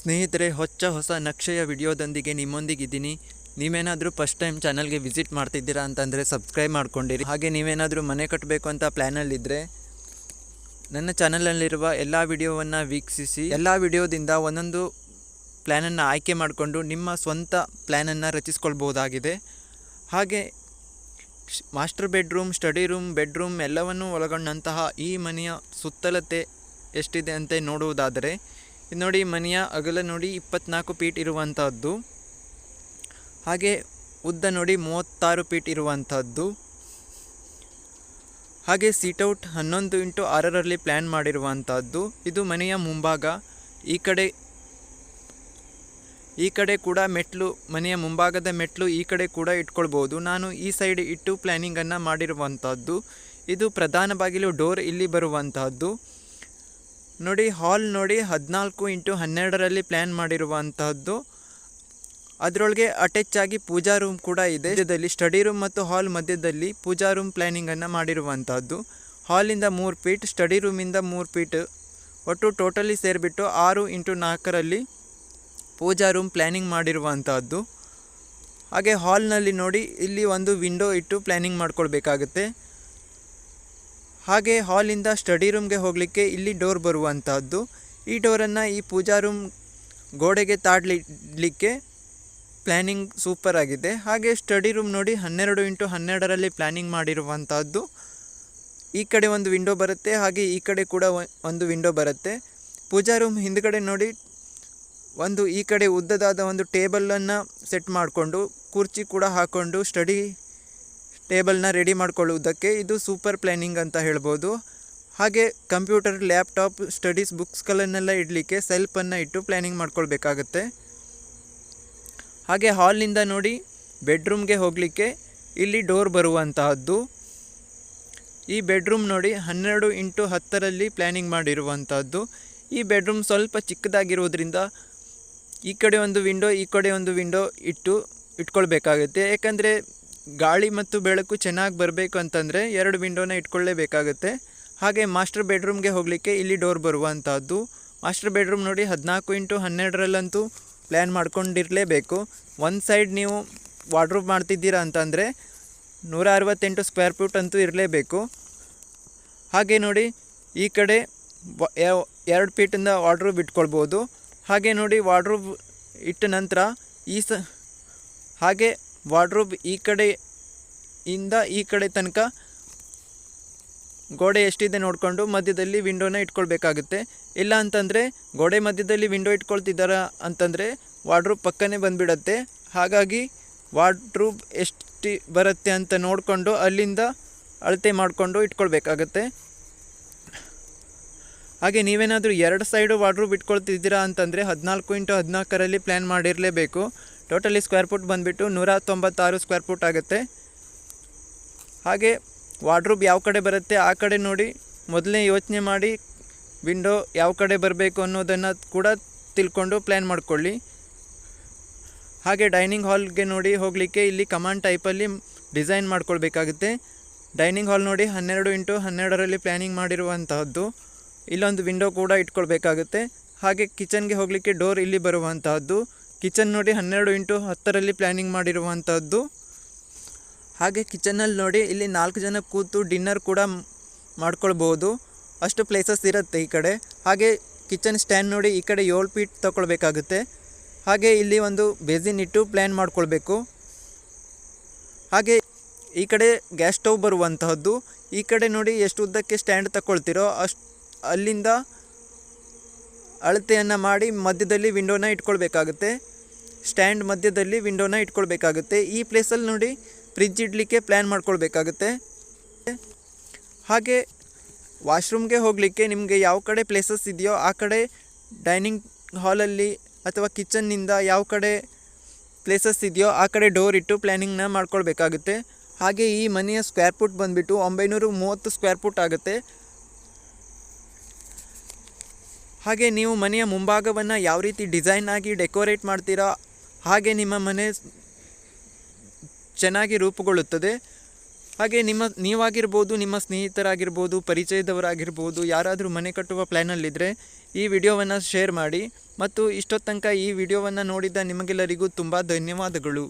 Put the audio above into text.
ಸ್ನೇಹಿತರೆ, ಹೊಚ್ಚ ಹೊಸ ನಕ್ಷೆಯ ವಿಡಿಯೋದೊಂದಿಗೆ ನಿಮ್ಮೊಂದಿಗಿದ್ದೀನಿ. ನೀವೇನಾದರೂ ಫಸ್ಟ್ ಟೈಮ್ ಚಾನಲ್ಗೆ ವಿಸಿಟ್ ಮಾಡ್ತಿದ್ದೀರಾ ಅಂತಂದರೆ ಸಬ್ಸ್ಕ್ರೈಬ್ ಮಾಡ್ಕೊಂಡಿರಿ. ಹಾಗೆ ನೀವೇನಾದರೂ ಮನೆ ಕಟ್ಟಬೇಕು ಅಂತ ಪ್ಲ್ಯಾನಲ್ಲಿದ್ದರೆ ನನ್ನ ಚಾನಲಲ್ಲಿರುವ ಎಲ್ಲ ವಿಡಿಯೋವನ್ನು ವೀಕ್ಷಿಸಿ, ಎಲ್ಲ ವಿಡಿಯೋದಿಂದ ಒಂದೊಂದು ಪ್ಲ್ಯಾನನ್ನು ಆಯ್ಕೆ ಮಾಡಿಕೊಂಡು ನಿಮ್ಮ ಸ್ವಂತ ಪ್ಲ್ಯಾನನ್ನು ರಚಿಸ್ಕೊಳ್ಬಹುದಾಗಿದೆ. ಹಾಗೆ master bedroom study room bedroom ಎಲ್ಲವನ್ನೂ ಒಳಗೊಂಡಂತಹ ಈ ಮನೆಯ ಸುತ್ತಲತೆ ಎಷ್ಟಿದೆ ಅಂತ ನೋಡುವುದಾದರೆ ಇದು ನೋಡಿ ಮನೆಯ ಅಗಲ ನೋಡಿ ಇಪ್ಪತ್ನಾಲ್ಕು ಪೀಟ್ ಇರುವಂಥದ್ದು ಹಾಗೆ ಉದ್ದ ನೋಡಿ ಮೂವತ್ತಾರು ಪೀಟ್ ಇರುವಂಥದ್ದು ಹಾಗೆ ಸೀಟೌಟ್ ಹನ್ನೊಂದು ಇಂಟು ಆರರಲ್ಲಿ ಪ್ಲ್ಯಾನ್ ಮಾಡಿರುವಂಥದ್ದು ಇದು ಮನೆಯ ಮುಂಭಾಗ. ಈ ಕಡೆ ಈ ಕಡೆ ಕೂಡ ಮೆಟ್ಲು, ಮನೆಯ ಮುಂಭಾಗದ ಮೆಟ್ಲು ಈ ಕಡೆ ಕೂಡ ಇಟ್ಕೊಳ್ಬೋದು. ನಾನು ಈ ಸೈಡ್ ಇಟ್ಟು ಪ್ಲ್ಯಾನಿಂಗನ್ನು ಮಾಡಿರುವಂಥದ್ದು ಇದು ಪ್ರಧಾನ ಬಾಗಿಲು ಡೋರ್ ಇಲ್ಲಿ ಬರುವಂತಹದ್ದು. ನೋಡಿ, ಹಾಲ್ ನೋಡಿ ಹದಿನಾಲ್ಕು ಇಂಟು ಹನ್ನೆರಡರಲ್ಲಿ ಪ್ಲ್ಯಾನ್ ಮಾಡಿರುವಂತಹದ್ದು. ಅದರೊಳಗೆ ಅಟ್ಯಾಚ್ ಆಗಿ ಪೂಜಾ ರೂಮ್ ಕೂಡ ಇದೆ. ಇದರಲ್ಲಿ ಸ್ಟಡಿ ರೂಮ್ ಮತ್ತು ಹಾಲ್ ಮಧ್ಯದಲ್ಲಿ ಪೂಜಾ ರೂಮ್ ಪ್ಲ್ಯಾನಿಂಗನ್ನು ಮಾಡಿರುವಂತಹದ್ದು. ಹಾಲಿಂದ ಮೂರು ಫೀಟ್, ಸ್ಟಡಿ ರೂಮಿಂದ ಮೂರು ಫೀಟ್. ಒಟ್ಟು ಟೋಟಲಿ ಸೇರಿಬಿಟ್ಟು ಆರು ಇಂಟು ನಾಲ್ಕರಲ್ಲಿ ಪೂಜಾ ರೂಮ್ ಪ್ಲ್ಯಾನಿಂಗ್ ಮಾಡಿರುವಂತಹದ್ದು. ಹಾಗೆ ಹಾಲ್ನಲ್ಲಿ ನೋಡಿ, ಇಲ್ಲಿ ಒಂದು ವಿಂಡೋ ಇಟ್ಟು ಪ್ಲ್ಯಾನಿಂಗ್ ಮಾಡ್ಕೊಳ್ಬೇಕಾಗುತ್ತೆ. ಹಾಗೆ ಹಾಲಿಂದ ಸ್ಟಡಿ ರೂಮ್ಗೆ ಹೋಗಲಿಕ್ಕೆ ಇಲ್ಲಿ ಡೋರ್ ಬರುವಂತಹದ್ದು. ಈ ಡೋರನ್ನು ಈ ಪೂಜಾ ರೂಮ್ ಗೋಡೆಗೆ ತಾಡಲಿಕ್ಕೆ ಪ್ಲ್ಯಾನಿಂಗ್ ಸೂಪರ್ ಆಗಿದೆ. ಹಾಗೆ ಸ್ಟಡಿ ರೂಮ್ ನೋಡಿ ಹನ್ನೆರಡು ಇಂಟು ಹನ್ನೆರಡರಲ್ಲಿ ಪ್ಲ್ಯಾನಿಂಗ್ ಮಾಡಿರುವಂತಹದ್ದು. ಈ ಕಡೆ ಒಂದು ವಿಂಡೋ ಬರುತ್ತೆ, ಹಾಗೆ ಈ ಕಡೆ ಕೂಡ ಒಂದು ವಿಂಡೋ ಬರುತ್ತೆ. ಪೂಜಾ ರೂಮ್ ಹಿಂದ್ಗಡೆ ನೋಡಿ, ಒಂದು ಈ ಕಡೆ ಉದ್ದದಾದ ಒಂದು ಟೇಬಲನ್ನು ಸೆಟ್ ಮಾಡಿಕೊಂಡು, ಕುರ್ಚಿ ಕೂಡ ಹಾಕ್ಕೊಂಡು ಸ್ಟಡಿ ಟೇಬಲ್ನ ರೆಡಿ ಮಾಡ್ಕೊಳ್ಳುವುದಕ್ಕೆ ಇದು ಸೂಪರ್ ಪ್ಲ್ಯಾನಿಂಗ್ ಅಂತ ಹೇಳ್ಬೋದು. ಹಾಗೆ ಕಂಪ್ಯೂಟರ್, ಲ್ಯಾಪ್ಟಾಪ್, ಸ್ಟಡೀಸ್ ಬುಕ್ಸ್ಗಳನ್ನೆಲ್ಲ ಇಡಲಿಕ್ಕೆ ಸೆಲ್ಫನ್ನು ಇಟ್ಟು ಪ್ಲ್ಯಾನಿಂಗ್ ಮಾಡ್ಕೊಳ್ಬೇಕಾಗತ್ತೆ. ಹಾಗೆ ಹಾಲ್ನಿಂದ ನೋಡಿ ಬೆಡ್ರೂಮ್ಗೆ ಹೋಗಲಿಕ್ಕೆ ಇಲ್ಲಿ ಡೋರ್ ಬರುವಂತಹದ್ದು. ಈ ಬೆಡ್ರೂಮ್ ನೋಡಿ ಹನ್ನೆರಡು ಇಂಟು ಹತ್ತರಲ್ಲಿ ಪ್ಲ್ಯಾನಿಂಗ್ ಮಾಡಿರುವಂಥದ್ದು ಈ ಬೆಡ್ರೂಮ್ ಸ್ವಲ್ಪ ಚಿಕ್ಕದಾಗಿರುವುದರಿಂದ ಈ ಕಡೆ ಒಂದು ವಿಂಡೋ, ಈ ಕಡೆ ಒಂದು ವಿಂಡೋ ಇಟ್ಟು ಇಟ್ಕೊಳ್ಬೇಕಾಗುತ್ತೆ. ಯಾಕಂದರೆ ಗಾಳಿ ಮತ್ತು ಬೆಳಕು ಚೆನ್ನಾಗಿ ಬರಬೇಕು ಅಂತಂದರೆ ಎರಡು ವಿಂಡೋನ ಇಟ್ಕೊಳ್ಳೇಬೇಕಾಗುತ್ತೆ. ಹಾಗೆ ಮಾಸ್ಟರ್ ಬೆಡ್ರೂಮ್ಗೆ ಹೋಗಲಿಕ್ಕೆ ಇಲ್ಲಿ ಡೋರ್ ಬರುವಂಥದ್ದು ಮಾಸ್ಟರ್ ಬೆಡ್ರೂಮ್ ನೋಡಿ ಹದಿನಾಲ್ಕು ಇಂಟು ಹನ್ನೆರಡರಲ್ಲಂತೂ ಪ್ಲ್ಯಾನ್ ಮಾಡ್ಕೊಂಡಿರಲೇಬೇಕು. ಒಂದು ಸೈಡ್ ನೀವು ವಾರ್ಡ್ರೂಬ್ ಮಾಡ್ತಿದ್ದೀರಾ ಅಂತಂದರೆ ನೂರ ಅರವತ್ತೆಂಟು ಸ್ಕ್ವೇರ್ ಫೀಟ್ ಅಂತೂ ಇರಲೇಬೇಕು. ಹಾಗೆ ನೋಡಿ ಈ ಕಡೆ ಎರಡು ಫೀಟಿಂದ ವಾಡ್ರೂಬ್ ಇಟ್ಕೊಳ್ಬೋದು. ಹಾಗೆ ನೋಡಿ ವಾಡ್ರೂಬ್ ಇಟ್ಟ ನಂತರ ಈ ಸ ಹಾಗೆ ವಾರ್ಡ್ರೂಬ್ ಈ ಕಡೆ ಇಂದ ಈ ಕಡೆ ತನಕ ಗೋಡೆ ಎಷ್ಟಿದೆ ನೋಡಿಕೊಂಡು ಮಧ್ಯದಲ್ಲಿ ವಿಂಡೋನ ಇಟ್ಕೊಳ್ಬೇಕಾಗುತ್ತೆ. ಇಲ್ಲ ಅಂತಂದರೆ ಗೋಡೆ ಮಧ್ಯದಲ್ಲಿ ವಿಂಡೋ ಇಟ್ಕೊಳ್ತಿದ್ದಾರ ಅಂತಂದರೆ ವಾರ್ಡ್ರೂಬ್ ಪಕ್ಕನೇ ಬಂದುಬಿಡತ್ತೆ. ಹಾಗಾಗಿ ವಾರ್ಡ್ರೂಬ್ ಎಷ್ಟು ಬರುತ್ತೆ ಅಂತ ನೋಡಿಕೊಂಡು ಅಲ್ಲಿಂದ ಅಳತೆ ಮಾಡಿಕೊಂಡು ಇಟ್ಕೊಳ್ಬೇಕಾಗತ್ತೆ. ಹಾಗೆ ನೀವೇನಾದರೂ ಎರಡು ಸೈಡು ವಾರ್ಡ್ರೂಬ್ ಇಟ್ಕೊಳ್ತಿದ್ದೀರಾ ಅಂತಂದರೆ ಹದಿನಾಲ್ಕು ಇಂಟು ಹದಿನಾಲ್ಕರಲ್ಲಿ ಪ್ಲ್ಯಾನ್ ಮಾಡಿರಲೇಬೇಕು. ಟೋಟಲಿ ಸ್ಕ್ವೇರ್ ಫುಟ್ ಬಂದುಬಿಟ್ಟು ನೂರ ತೊಂಬತ್ತಾರು ಸ್ಕ್ವೇರ್ ಫುಟ್ ಆಗುತ್ತೆ. ಹಾಗೆ ವಾರ್ಡ್ರೂಬ್ ಯಾವ ಕಡೆ ಬರುತ್ತೆ ಆ ಕಡೆ ನೋಡಿ. ಮೊದಲೇ ಯೋಚನೆ ಮಾಡಿ ವಿಂಡೋ ಯಾವ ಕಡೆ ಬರಬೇಕು ಅನ್ನೋದನ್ನು ಕೂಡ ತಿಳ್ಕೊಂಡು ಪ್ಲ್ಯಾನ್ ಮಾಡಿಕೊಳ್ಳಿ. ಹಾಗೆ ಡೈನಿಂಗ್ ಹಾಲ್ಗೆ ನೋಡಿ ಹೋಗಲಿಕ್ಕೆ ಇಲ್ಲಿ ಕಮಾಂಡ್ ಟೈಪಲ್ಲಿ ಡಿಸೈನ್ ಮಾಡ್ಕೊಳ್ಬೇಕಾಗುತ್ತೆ. ಡೈನಿಂಗ್ ಹಾಲ್ ನೋಡಿ ಹನ್ನೆರಡು ಇಂಟು ಹನ್ನೆರಡರಲ್ಲಿ ಪ್ಲ್ಯಾನಿಂಗ್ ಮಾಡಿರುವಂತಹದ್ದು. ಇಲ್ಲೊಂದು ವಿಂಡೋ ಕೂಡ ಇಟ್ಕೊಳ್ಬೇಕಾಗುತ್ತೆ. ಹಾಗೆ ಕಿಚನ್ಗೆ ಹೋಗಲಿಕ್ಕೆ ಡೋರ್ ಇಲ್ಲಿ ಬರುವಂತಹದ್ದು. ಕಿಚನ್ ನೋಡಿ ಹನ್ನೆರಡು ಇಂಟು ಹತ್ತರಲ್ಲಿ ಪ್ಲ್ಯಾನಿಂಗ್ ಮಾಡಿರುವಂಥದ್ದು. ಹಾಗೆ ಕಿಚನಲ್ಲಿ ನೋಡಿ ಇಲ್ಲಿ ನಾಲ್ಕು ಜನ ಕೂತು ಡಿನ್ನರ್ ಕೂಡ ಮಾಡ್ಕೊಳ್ಬೋದು. ಅಷ್ಟು ಪ್ಲೇಸಸ್ ಇರುತ್ತೆ ಈ ಕಡೆ. ಹಾಗೆ ಕಿಚನ್ ಸ್ಟ್ಯಾಂಡ್ ನೋಡಿ ಈ ಕಡೆ ಏಳು ಫೀಟ್ ತಗೊಳ್ಬೇಕಾಗುತ್ತೆ. ಹಾಗೆ ಇಲ್ಲಿ ಒಂದು ಬೇಸಿನ್ ಇಟ್ಟು ಪ್ಲ್ಯಾನ್ ಮಾಡ್ಕೊಳ್ಬೇಕು. ಹಾಗೆ ಈ ಕಡೆ ಗ್ಯಾಸ್ ಸ್ಟವ್ ಬರುವಂತಹದ್ದು. ಈ ಕಡೆ ನೋಡಿ ಎಷ್ಟು ಉದ್ದಕ್ಕೆ ಸ್ಟ್ಯಾಂಡ್ ತಗೊಳ್ತಿರೋ ಅಷ್ಟು ಅಲ್ಲಿಂದ ಅಳತೆಯನ್ನು ಮಾಡಿ ಮಧ್ಯದಲ್ಲಿ ವಿಂಡೋನ ಇಟ್ಕೊಳ್ಬೇಕಾಗುತ್ತೆ. ಸ್ಟ್ಯಾಂಡ್ ಮಧ್ಯದಲ್ಲಿ ವಿಂಡೋನ ಇಟ್ಕೊಳ್ಬೇಕಾಗುತ್ತೆ. ಈ ಪ್ಲೇಸಲ್ಲಿ ನೋಡಿ ಫ್ರಿಜ್ ಇಡಲಿಕ್ಕೆ ಪ್ಲ್ಯಾನ್ ಮಾಡ್ಕೊಳ್ಬೇಕಾಗುತ್ತೆ. ಹಾಗೆ ವಾಶ್ರೂಮ್ಗೆ ಹೋಗಲಿಕ್ಕೆ ನಿಮಗೆ ಯಾವ ಕಡೆ ಪ್ಲೇಸಸ್ ಇದೆಯೋ ಆ ಕಡೆ ಡೈನಿಂಗ್ ಹಾಲಲ್ಲಿ ಅಥವಾ ಕಿಚನ್ನಿಂದ ಯಾವ ಕಡೆ ಪ್ಲೇಸಸ್ ಇದೆಯೋ ಆ ಕಡೆ ಡೋರ್ ಇಟ್ಟು ಪ್ಲ್ಯಾನಿಂಗ್ನ ಮಾಡ್ಕೊಳ್ಬೇಕಾಗುತ್ತೆ. ಹಾಗೆ ಈ ಮನೆಯ ಸ್ಕ್ವೇರ್ ಫುಟ್ ಬಂದುಬಿಟ್ಟು ಒಂಬೈನೂರು ಮೂವತ್ತು ಸ್ಕ್ವೇರ್ ಫುಟ್ ಆಗುತ್ತೆ. ಹಾಗೆ ನೀವು ಮನೆಯ ಮುಂಭಾಗವನ್ನು ಯಾವ ರೀತಿ ಡಿಸೈನ್ ಆಗಿ ಡೆಕೋರೇಟ್ ಮಾಡ್ತೀರಾ ಹಾಗೆ ನಿಮ್ಮ ಮನೆ ಚೆನ್ನಾಗಿ ರೂಪುಗೊಳ್ಳುತ್ತದೆ. ಹಾಗೆ ನಿಮ್ಮ, ನೀವಾಗಿರ್ಬೋದು, ನಿಮ್ಮ ಸ್ನೇಹಿತರಾಗಿರ್ಬೋದು, ಪರಿಚಯದವರಾಗಿರ್ಬೋದು, ಯಾರಾದರೂ ಮನೆ ಕಟ್ಟುವ ಪ್ಲ್ಯಾನಲ್ಲಿದ್ದರೆ ಈ ವಿಡಿಯೋವನ್ನು ಶೇರ್ ಮಾಡಿ. ಮತ್ತು ಇಷ್ಟೊತ್ತನಕ ಈ ವಿಡಿಯೋವನ್ನು ನೋಡಿದ ನಿಮಗೆಲ್ಲರಿಗೂ ತುಂಬ ಧನ್ಯವಾದಗಳು.